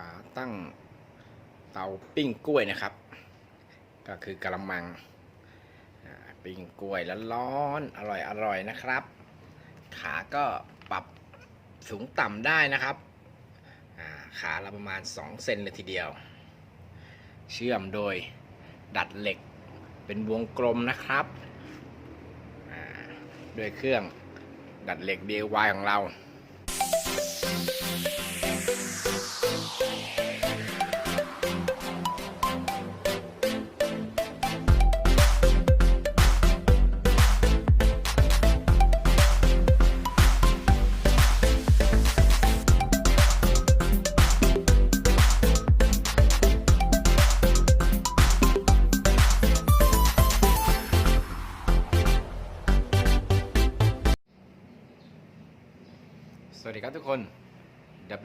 ขาตั้งเตาปิ้งกล้วยนะครับ ก็คือกระมังปิ้งกล้วยแล้วร้อนอร่อยอร่อยนะครับ ขาก็ปรับสูงต่ำได้นะครับอ่าขาละประมาณ 2 เซนเลยทีเดียว เชื่อมโดยดัดเหล็กเป็นวงกลมนะครับด้วยเครื่องดัดเหล็ก DIY ของเรา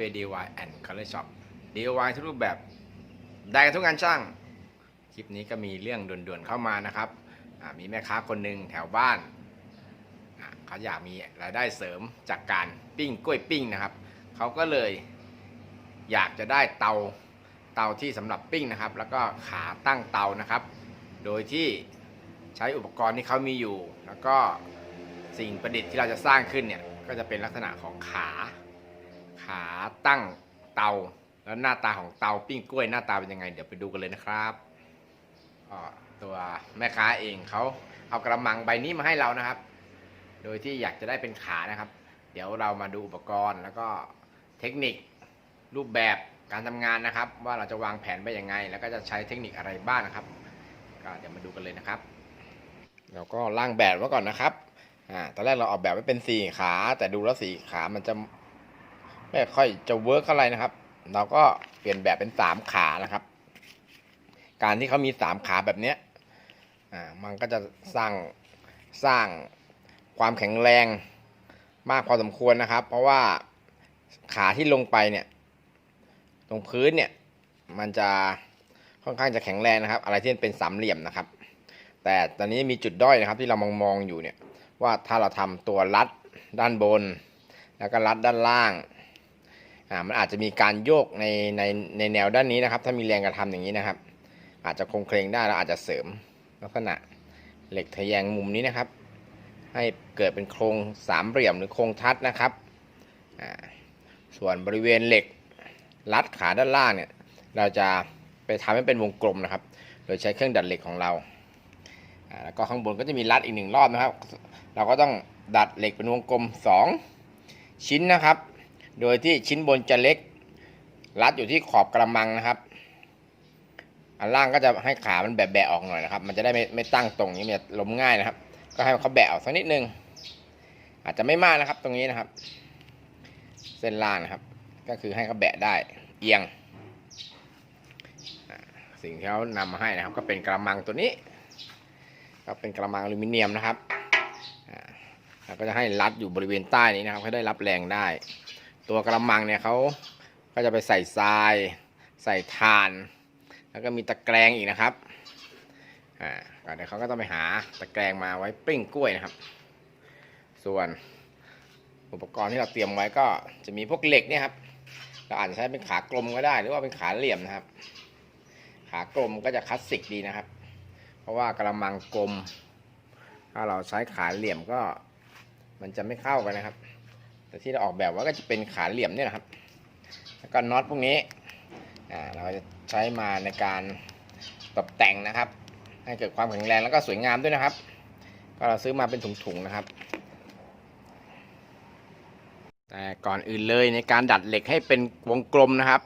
WDY and Color Shop DIY ทุกรูปแบบได้กันทุกงานช่าง คลิปนี้ก็มีเรื่องด่วนๆเข้ามานะครับ มีแม่ค้าคนหนึ่งแถวบ้านเขาอยากมีรายได้เสริมจากการปิ้งกล้วยปิ้งนะครับ เขาก็เลยอยากจะได้เตาเตาที่สำหรับปิ้งนะครับ แล้วก็ขาตั้งเตานะครับ โดยที่ใช้อุปกรณ์ที่เขามีอยู่ แล้วก็สิ่งประดิษฐ์ที่เราจะสร้างขึ้นเนี่ยก็จะเป็นลักษณะของขา ขาตั้งเตา แล้วหน้าตาของเตาปิ้งกล้วยหน้าตาเป็นยังไง เดี๋ยวไปดูกันเลยนะครับตัวแม่ค้าเองเขาเอากระมังใบนี้มาให้เรานะครับ โดยที่อยากจะได้เป็นขานะครับ เดี๋ยวเรามาดูอุปกรณ์แล้วก็เทคนิครูปแบบการทำงานนะครับ ว่าเราจะวางแผนไปยังไง แล้วก็จะใช้เทคนิคอะไรบ้างนะครับ ก็เดี๋ยวมาดูกันเลยนะครับเราก็ร่างแบบไว้ก่อนนะครับอ่าตอนแรกเราออกแบบไว้เป็นสี่ขา แต่ดูแล้วสี่ขามันจะ ไม่ค่อยจะเวิร์กเท่าไหร่นะครับ เราก็เปลี่ยนแบบเป็นสามขานะครับ การที่เขามีสามขาแบบเนี้ยอ่ามันก็จะสร้างสร้างความแข็งแรงมากพอสมควรนะครับ เพราะว่าขาที่ลงไปเนี่ยตรงพื้นเนี่ยมันจะค่อนข้างจะแข็งแรงนะครับ อะไรที่เป็นสามเหลี่ยมนะครับ แต่ตอนนี้มีจุดด้อยนะครับ ที่เรามองมองอยู่เนี่ยว่าถ้าเราทำตัวรัดด้านบน แล้วก็รัดด้านล่าง อ่ามันอาจจะมีการโยกในในในแนวด้านนี้นะครับ ถ้ามีแรงกระทำอย่างนี้นะครับ อาจจะคงเคลงได้แล้วอาจจะเสริมลักษณะเหล็กทะแยงมุมนี้นะครับ ให้เกิดเป็นโครงสามเหลี่ยมหรือโครงทัดนะครับส่วนบริเวณเหล็กรัดขาด้านล่างเนี่ยเราจะไปทำให้เป็นวงกลมนะครับ โดยใช้เครื่องดัดเหล็กของเราอ่าแล้วก็ข้างบนก็จะมีรัดอีกหนึ่งรอบนะครับ เราก็ต้องดัดเหล็กเป็นวงกลม 2 ชิ้นนะครับ โดยที่ชิ้นบนจะเล็ก รัดอยู่ที่ขอบกระมังนะครับ อันล่างก็จะให้ขามันแบะๆออกหน่อยนะครับ มันจะได้ไม่ไม่ตั้งตรงนี้มันจะล้มง่ายนะครับ ก็ให้เขาแบะออกสักนิดนึง อาจจะไม่มากนะครับ ตรงนี้นะครับ เส้นล่างนะครับ ก็คือให้เขาแบะได้ เอียง สิ่งที่เขานำมาให้นะครับ ก็เป็นกระมังตัวนี้ ก็เป็นกระมังอลูมิเนียมนะครับอ่าก็จะให้รัดอยู่บริเวณใต้นี้นะครับให้ได้รับแรงได้ ตัวกระมังเนี่ยเขาก็จะไปใส่ทรายใส่ถ่าน แล้วก็มีตะแกรงอีกนะครับอ่าก็เดี๋ยวเขาก็ต้องไปหาตะแกรงมาไว้ปิ้งกล้วยนะครับ ส่วนอุปกรณ์ที่เราเตรียมไว้ก็จะมีพวกเหล็กเนี่ยครับเราอาจจะใช้เป็นขากลมก็ได้ หรือว่าเป็นขาเหลี่ยมนะครับ ขากลมก็จะคลาสสิกดีนะครับ เพราะว่ากระมังกลม ถ้าเราใช้ขาเหลี่ยมก็มันจะไม่เข้ากันนะครับ แต่ที่เราออกแบบว่าก็จะเป็นขาเหลี่ยมเนี่ยนะครับ แล้วก็น็อตพวกนี้เราจะใช้มาในการตกแต่งนะครับ ให้เกิดความแข็งแรงแล้วก็สวยงามด้วยนะครับ ก็เราซื้อมาเป็นถุงๆนะครับ แต่ก่อนอื่นเลยในการดัดเหล็กให้เป็นวงกลมนะครับ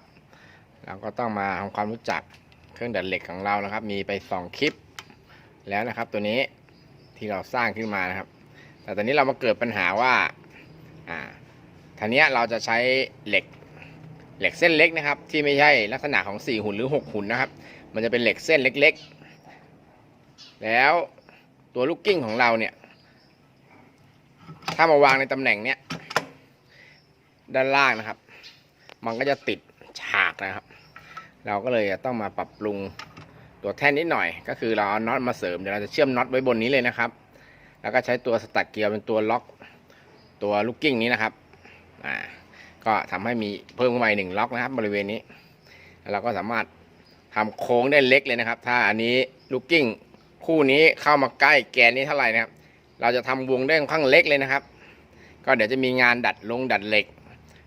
เราก็ต้องมาทำความรู้จักเครื่องดัดเหล็กของเรานะครับ มีไปสองคลิปแล้วนะครับ ตัวนี้ที่เราสร้างขึ้นมานะครับ แต่ตอนนี้เรามาเกิดปัญหาว่า อ่าทีนี้เราจะใช้เหล็กเหล็กเส้นเล็กนะครับ ที่ไม่ใช่ลักษณะของ 4 หุ่นหรือ 6 หุ่นนะครับ มันจะเป็นเหล็กเส้นเล็กๆ แล้วตัวลูกกิ้งของเราเนี่ย ถ้ามาวางในตำแหน่งเนี้ยด้านล่างนะครับ มันก็จะติดฉากนะครับ เราก็เลยต้องมาปรับปรุงตัวแท่นนิดหน่อย ก็คือเราเอาน็อตมาเสริมเดี๋ยวเราจะเชื่อมน็อตไว้บนนี้เลยนะครับ แล้วก็ใช้ตัวสตัดเกียร์เป็นตัวล็อก ตัวลูกกิ้งนี้นะครับอ่าก็ทำให้มีเพิ่มขึ้นมาหนึ่งล็อกนะครับ บริเวณนี้ เราก็สามารถทำโค้งได้เล็กเลยนะครับ ถ้าอันนี้ลูกกิ้งคู่นี้เข้ามาใกล้แกนนี้เท่าไหร่นะครับ เราจะทำวงได้ค่อนข้างเล็กเลยนะครับ ก็เดี๋ยวจะมีงานดัดลงดัดเหล็ก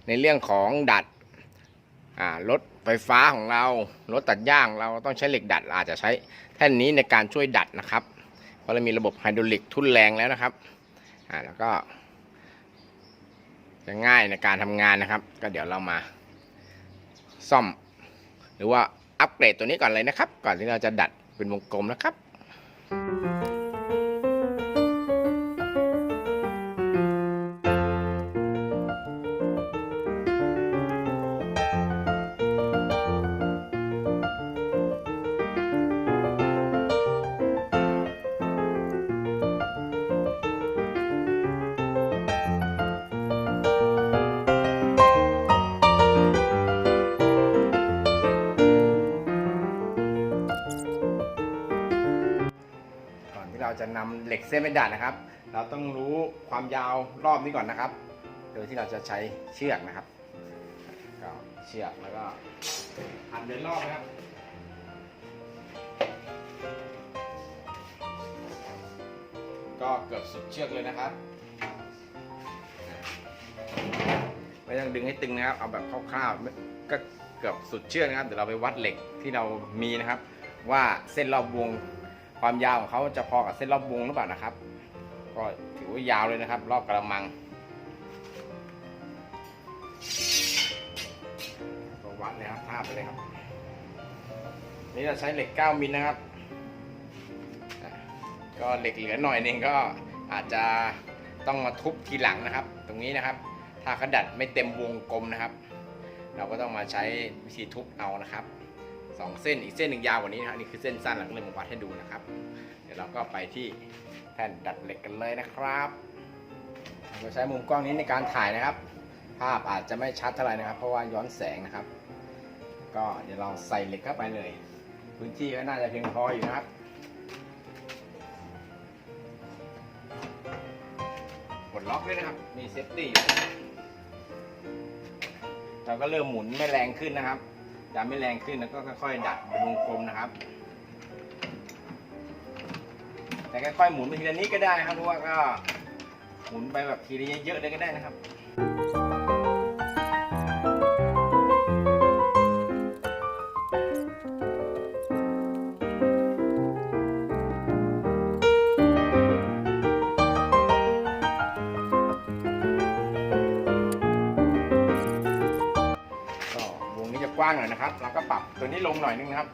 ในเรื่องของดัดอ่ารถไฟฟ้าของเรารถตัดหญ้างเราต้องใช้เหล็กดัดอาจจะใช้แท่นนี้ในการช่วยดัดนะครับ เพราะเรามีระบบไฮดรอลิกทุ่นแรงแล้วนะครับอ่าแล้วก็ จะง่ายในการทำงานนะครับ ก็เดี๋ยวเรามาซ่อม หรือว่าอัปเกรดตัวนี้ก่อนเลยนะครับ ก่อนที่เราจะดัดเป็นวงกลมนะครับก่อ เหล็กเส้นดัดนะครับ เราต้องรู้ความยาวรอบนี้ก่อนนะครับ โดยที่เราจะใช้เชือกนะครับก็เชือกแล้วก็หันเดินรอบนะครับก็เกือบสุดเชือกเลยนะครับ ไม่ต้องดึงให้ตึงนะครับ เอาแบบคร่าวๆก็เกือบสุดเชือกนะครับ เดี๋ยวเราไปวัดเหล็กที่เรามีนะครับ ว่าเส้นรอบวง ความยาวของเขาจะพอกับเส้นรอบวงหรือเปล่านะครับ ก็ถือว่ายาวเลยนะครับ รอบกระมังก็วัดเลยครับทาบไปเลยครับ นี่เราใช้เหล็ก 9มิลนะครับ ก็เหล็กเหลือหน่อยนึงก็อาจจะต้องมาทุบทีหลังนะครับ ตรงนี้นะครับ ถ้าขดัดไม่เต็มวงกลมนะครับ เราก็ต้องมาใช้วิธีทุบเอานะครับ สองเส้นอีกเส้นหนึ่งยาวกว่านี้นะครับนี่คือเส้นสั้นหลังเลยมาวัดให้ดูนะครับ เดี๋ยวเราก็ไปที่แท่นดัดเหล็กกันเลยนะครับเราใช้มุมกล้องนี้ในการถ่ายนะครับ ภาพอาจจะไม่ชัดเท่าไหร่นะครับ เพราะว่าย้อนแสงนะครับ ก็เดี๋ยวเราใส่เหล็กเข้าไปเลย พื้นที่ก็น่าจะเพียงพออยู่นะครับกดล็อกด้วยนะครับ มีเซฟตี้เราก็เริ่มหมุนไม่แรงขึ้นนะครับ ดันไม่แรงขึ้นแล้วก็ค่อยๆ ดัดเป็นวงกลมนะครับ แต่ค่อยๆหมุนไปทีละนิดก็ได้ครับเพราะว่าก็หมุนไปแบบทีละเยอะๆเลยก็ได้นะครับ กว้างหน่อยนะครับ เราก็ปรับตัวนี้ลงหน่อยนึงนะครับ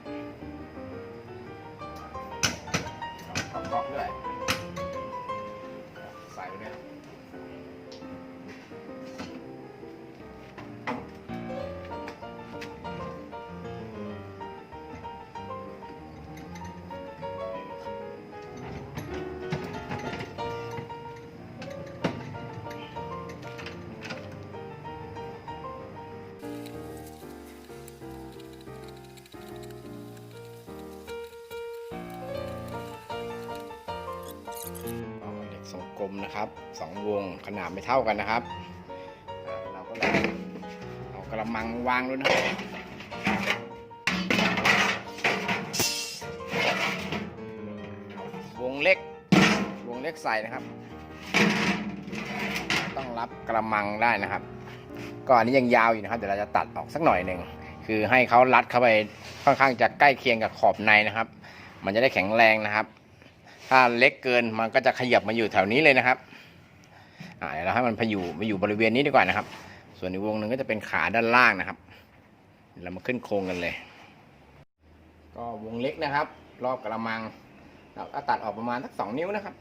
กลมนะครับสองวงขนาดไม่เท่ากันนะครับ เราก็เลยเอากระมังวางด้วยนะครับวงเล็กวงเล็กใส่นะครับ ต้องรับกระมังได้นะครับก็อันนี้ยังยาวอยู่นะครับเดี๋ยวเราจะตัดออกสักหน่อยหนึ่งคือให้เขารัดเข้าไปค่อนข้างจะใกล้เคียงกับขอบในนะครับ มันจะได้แข็งแรงนะครับ ถ้าเล็กเกินมันก็จะขยับมาอยู่แถวนี้เลยนะครับอ่าเดี๋ยวเราให้มันพอยู่มาอยู่บริเวณนี้ดีกว่านะครับ ส่วนอีกวงหนึ่งก็จะเป็นขาด้านล่างนะครับเดี๋ยวเรามาขึ้นโครงกันเลย ก็วงเล็กนะครับ รอบกระมังเราก็ตัดออกประมาณสักสองนิ้วนะครับ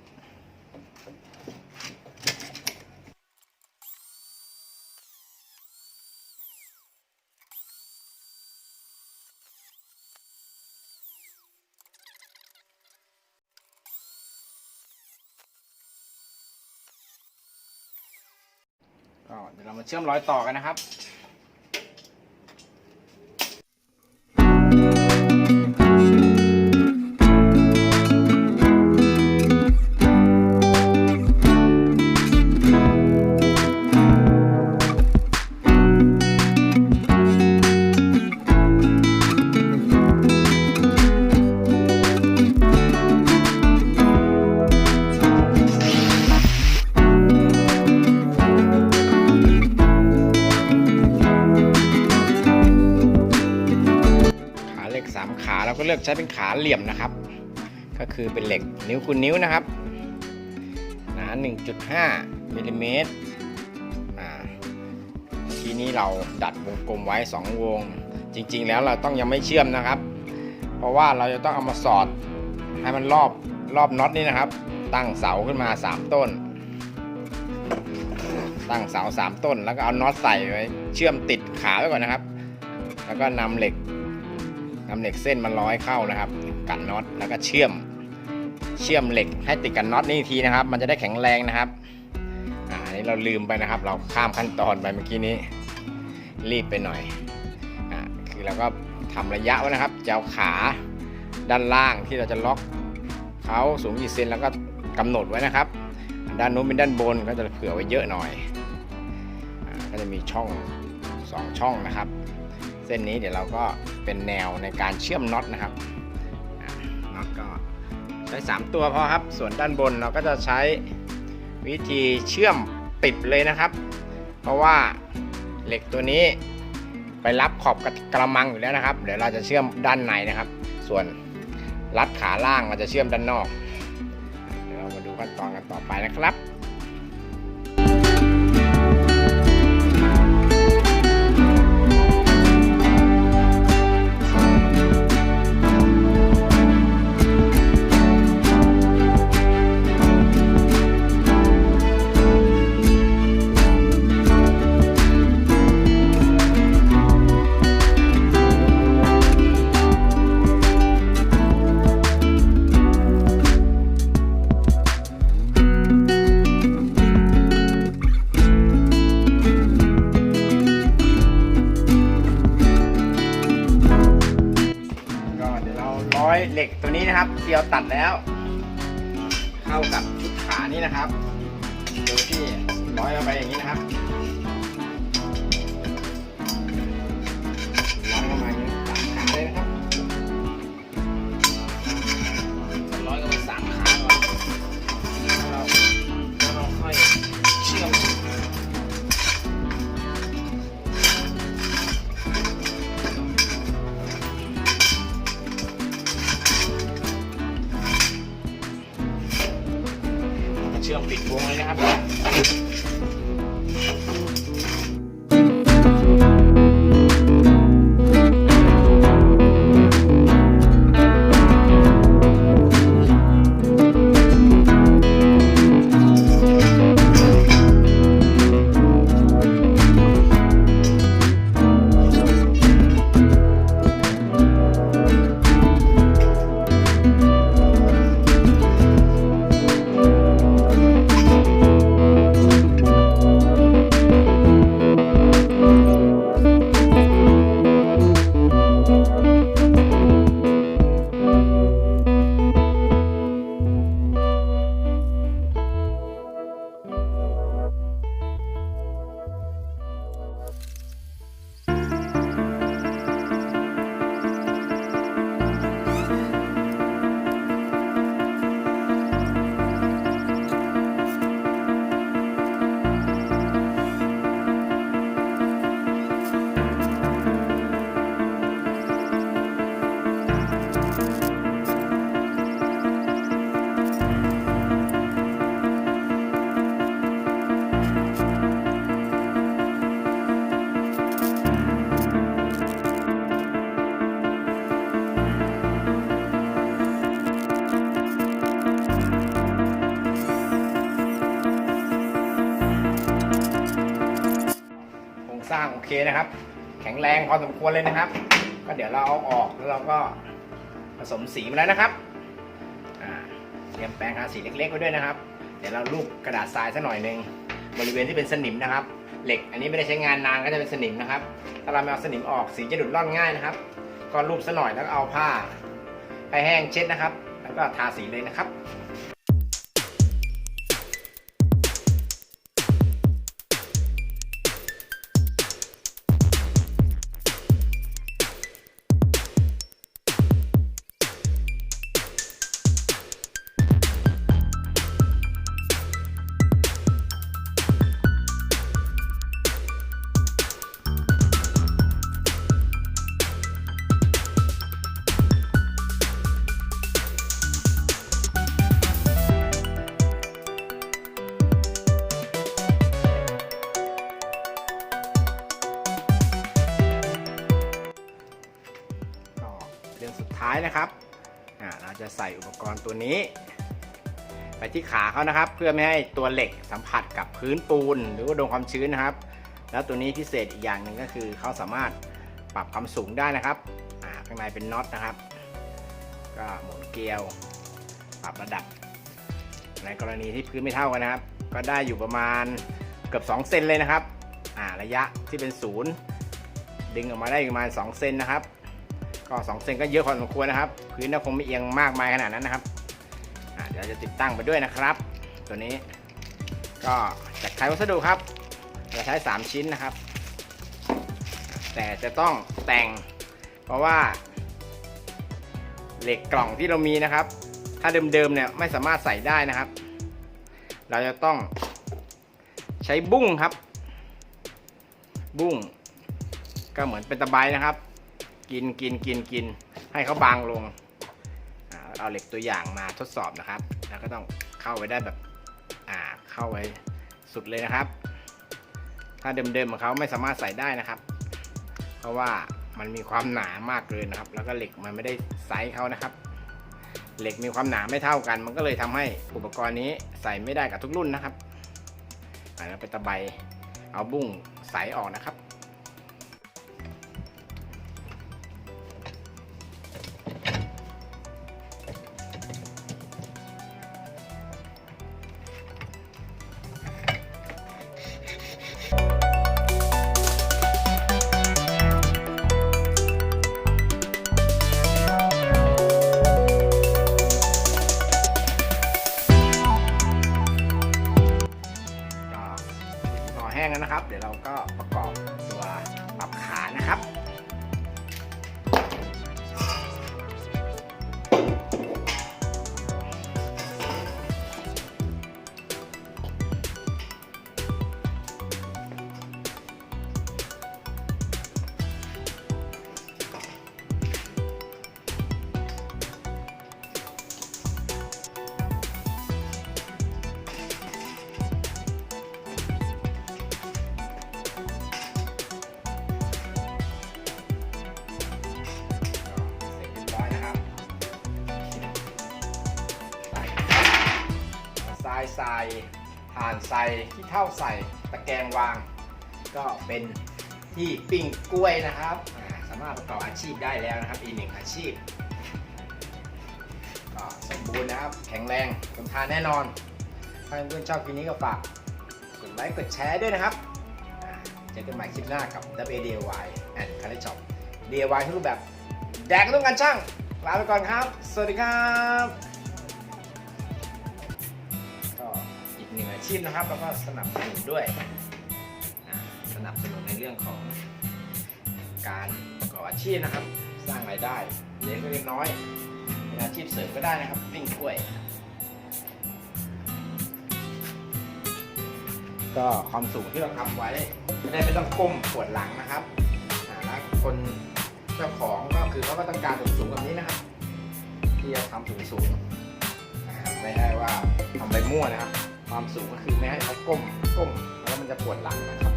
ก็ เชื่อมรอยต่อกันนะครับ ใช้เป็นขาเหลี่ยมนะครับ ก็คือเป็นเหล็กนิ้วคูณนิ้วนะครับหนา 1.5มิลลิเมตรทีนี้เราดัดวงกลมไว้ 2 วง จริงๆ แล้วเราต้องยังไม่เชื่อมนะครับ เพราะว่าเราจะต้องเอามาสอดให้มันรอบรอบน็อตนี้นะครับ ตั้งเสาขึ้นมา 3 ต้น ตั้งเสา 3 ต้น แล้วก็เอาน็อตใส่ไว้ เชื่อมติดขาไว้ก่อนนะครับ แล้วก็นำเหล็ก นำเหล็กเส้นมาร้อยเข้านะครับ กันน็อตแล้วก็เชื่อม เชื่อมเหล็กให้ติดกันน็อตนี่ทีนะครับ มันจะได้แข็งแรงนะครับอ่าอันนี้เราลืมไปนะครับ เราข้ามขั้นตอนไปเมื่อกี้นี้ รีบไปหน่อยอ่าคือเราก็ทำระยะไว้นะครับจะเอาขาด้านล่างที่เราจะล็อกเขาสูงกี่เซนแล้วก็กำหนดไว้นะครับ ด้านนู้นเป็นด้านบนก็จะเผื่อไว้เยอะหน่อยอก็จะมีช่องสองช่องนะครับ เส้นนี้เดี๋ยวเราก็เป็นแนวในการเชื่อมน็อตนะครับน็อตก็ใช้ 3 ตัวพอครับ ส่วนด้านบนเราก็จะใช้วิธีเชื่อมติดเลยนะครับ เพราะว่าเหล็กตัวนี้ไปรับขอบกับกระมังอยู่แล้วนะครับ เดี๋ยวเราจะเชื่อมด้านในนะครับ ส่วนรัดขาล่างเราจะเชื่อมด้านนอก เดี๋ยวเรามาดูขั้นตอนกันต่อไปนะครับ อยเหล็กตัวนี้นะครับที่เราตัดแล้ว เข้ากับชุดขานี่นะครับโดยที่ร้อยลงไปอย่างนี้นะครับ เชื่องปิดวงเลยนะครับ นะครับ แข็งแรงพอสมควรเลยนะครับ ก็เดี๋ยวเราเอาออกแล้วเราก็ผสมสีมาแล้วนะครับเตรียมแปรงทาสีเล็กๆไว้ด้วยนะครับ เดี๋ยวเราลูบกระดาษทรายสักหน่อยหนึ่งบริเวณที่เป็นสนิมนะครับ เหล็กอันนี้ไม่ได้ใช้งานนานก็จะเป็นสนิมนะครับ ถ้าเราไม่เอาสนิมออกสีจะดูดร่อนง่ายนะครับ ก็ลูบสักหน่อยแล้วเอาผ้าให้แห้งเช็ดนะครับ แล้วก็ทาสีเลยนะครับ นะครับเราจะใส่อุปกรณ์ตัวนี้ ไปที่ขาเขานะครับ เพื่อไม่ให้ตัวเหล็กสัมผัสกับพื้นปูน หรือว่าโดนความชื้นนะครับ แล้วตัวนี้พิเศษอีกอย่างหนึ่งก็คือเขาสามารถปรับความสูงได้นะครับข้างในเป็นน็อตนะครับ ก็หมุนเกลียว ปรับระดับ ในกรณีที่พื้นไม่เท่ากันนะครับ ก็ได้อยู่ประมาณเกือบ2เซนเลยนะครับระยะที่เป็นศูนย์ดึงออกมาได้ประมาณ2เซนนะครับ ก็2เซนก็เยอะพอสมควรนะครับ พื้นก็คงไม่เอียงมากมายขนาดนั้นนะครับเดี๋ยวจะติดตั้งไปด้วยนะครับ ตัวนี้ก็จากไขวัสดุครับเราใช้ 3 ชิ้นนะครับ แต่จะต้องแต่ง เพราะว่า เหล็กกล่องที่เรามีนะครับ ถ้าเดิมๆเนี่ยไม่สามารถใส่ได้นะครับ เราจะต้องใช้บุ้งครับ บุ้งก็เหมือนเป็นตะไบนะครับ กินกินกินกินให้เขาบางลง เอาเหล็กตัวอย่างมาทดสอบนะครับ แล้วก็ต้องเข้าไปได้แบบอ่าเข้าไว้สุดเลยนะครับ ถ้าเดิมๆของเขาไม่สามารถใส่ได้นะครับ เพราะว่ามันมีความหนามากเกินนะครับ แล้วก็เหล็กมันไม่ได้ไซส์เขานะครับ เหล็กมีความหนาไม่เท่ากัน มันก็เลยทำให้อุปกรณ์นี้ใส่ไม่ได้กับทุกรุ่นนะครับอ่าแล้วไปตะไบเอาบุ้งใสออกนะครับ ทรายใส่ถ่านใส่ที่เท่าใส่ตะแกรงวาง ก็เป็นที่ปิ้งกล้วยนะครับสามารถประกอบอาชีพได้แล้วนะครับ อีกหนึ่งอาชีพก็สมบูรณ์นะครับ แข็งแรงทนทานแน่นอน ถ้าเพื่อนๆชอบคลิปนี้ก็ฝากกดไลค์กดแชร์ด้วยนะครับเจอกันใหม่คลิปหน้ากับ w d y and c o l l e g e Shop DIY ทุกรูปแบบ แดกต้องการช่างลาไปก่อนครับ สวัสดีครับ อีกหนึ่งอาชีพนะครับ แล้วก็สนับสนุนด้วย สนับสนุนในเรื่องของการประกอบอาชีพนะครับ สร้างรายได้เล็กเล็กน้อยเป็นอาชีพเสริมก็ได้นะครับปิ้งกล้วย ก็ความสูงที่เราทำไว้จะได้ไม่ต้องก้มปวดหลังนะครับแล้วคนเจ้าของก็คือเขาก็ต้องการสูงสูงๆแบบนี้นะครับ ที่จะทำสูงสูงๆไม่ได้ว่าทำไปมั่วนะครับ ความสูงก็คือไม่ให้เขาก้มก้มแล้วมันจะปวดหลังนะครับ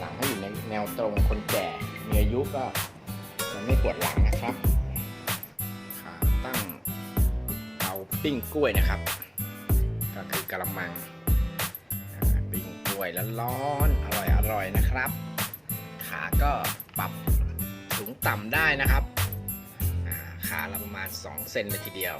หลังให้อยู่ในแนวตรงคนแก่มีอายุก็จะไม่ปวดหลังนะครับขาตั้งเตาปิ้งกล้วยนะครับ ก็คือกระมังปิ้งกล้วยแล้วร้อนอร่อยอร่อยนะครับ ขาก็ปรับสูงต่ำได้นะครับอ่าขาประมาณ 2 เซนเลยทีเดียว